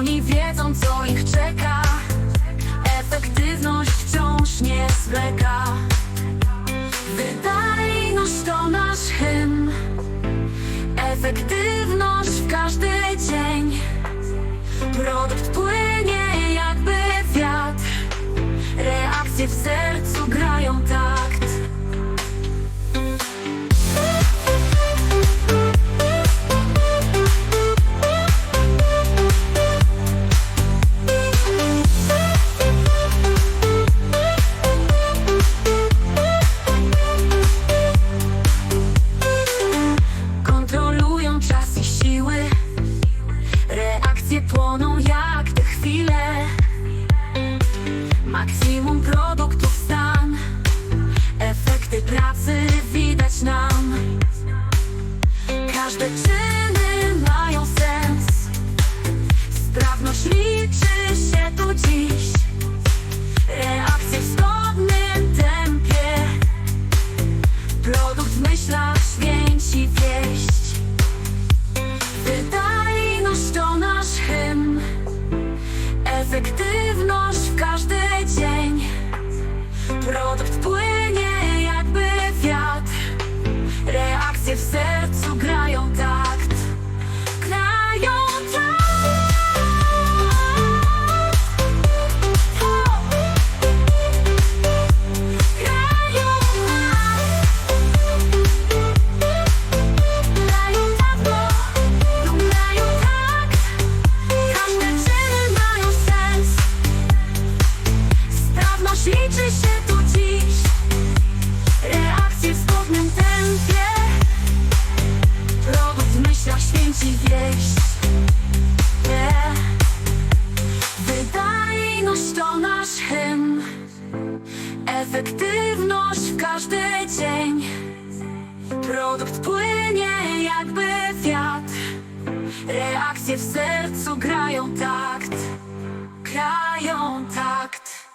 Oni wiedzą co ich czeka. Efektywność wciąż nie zwleka Wydajność to nasz hymn. Efektywność w każdy dzień. Produkt płynie płoną jak te chwile. Maksimum produktów stan. Efekty pracy widać nam. Każde czyny mają sens. Sprawność liczy się tu dziś Efektywność w każdy dzień. Produkt płynie liczy się tu dziś. Reakcje w zgodnym tempie. Produkt w myślach święci wieść. Nie. Wydajność to nasz hymn. Efektywność w każdy dzień. Produkt płynie jakby wiatr. Reakcje w sercu grają takt. Grają takt